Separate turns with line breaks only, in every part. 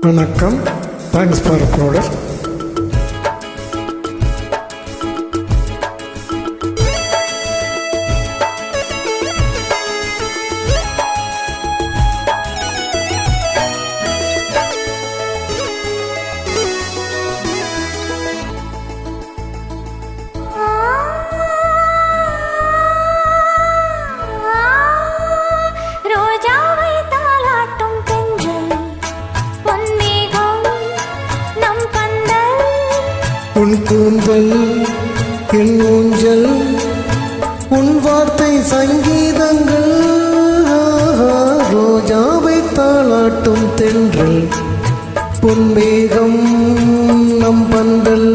வணக்கம். Thanks for product கூந்தல் என் ஊஞ்சல் உன் வார்த்தை சங்கீதங்கள். ரோஜாவை தாளாட்டும் தென்றல் பொன்மேகம் நம் பந்தல்.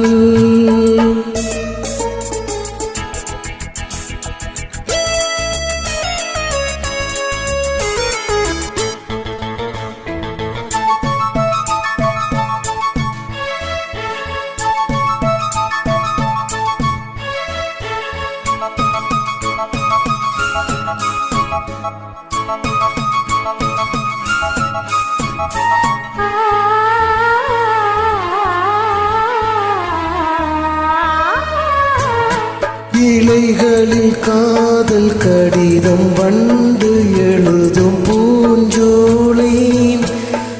இலைகளில் காதல் கடிதம் வண்டு எழுதும் பூஞ்சோலை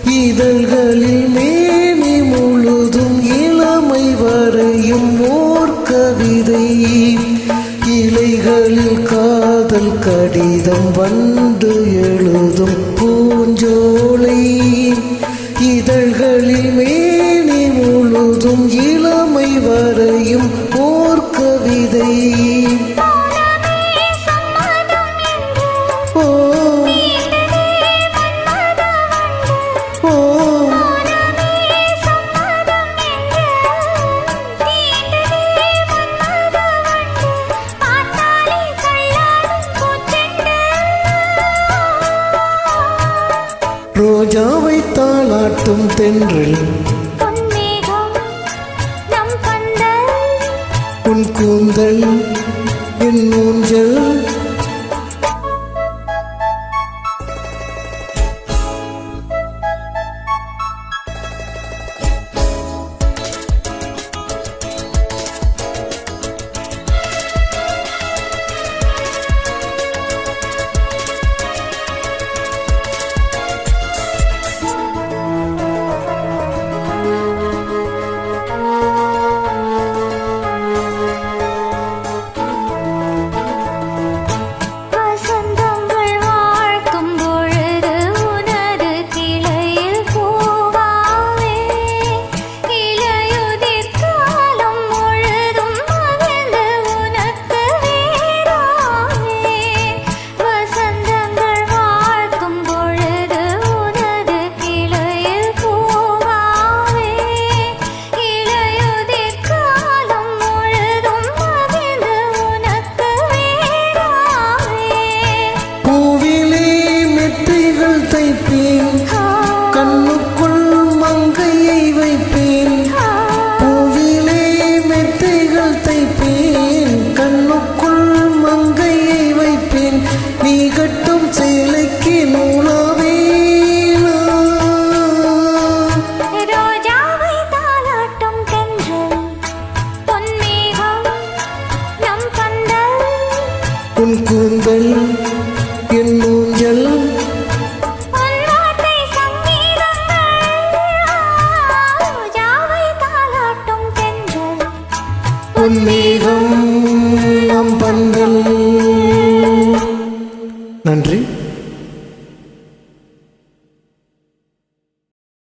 இதழ்களில் மேனி முழுதும் இளமை வரையும் ஓர் கவிதை. காதல் கடிதம் வந்து எழுதும் பூஞ்சோலை. இதழ்களில் மேனி முழுதும் இளமை வரையும் போர்க்கவிதை ஓ. ஓ. ரோஜாவை தாளாட்டும் தென்றல் உன் கூந்தல் என் ஊஞ்சல். மெத்தைகள் தைப்பேன் நன்றி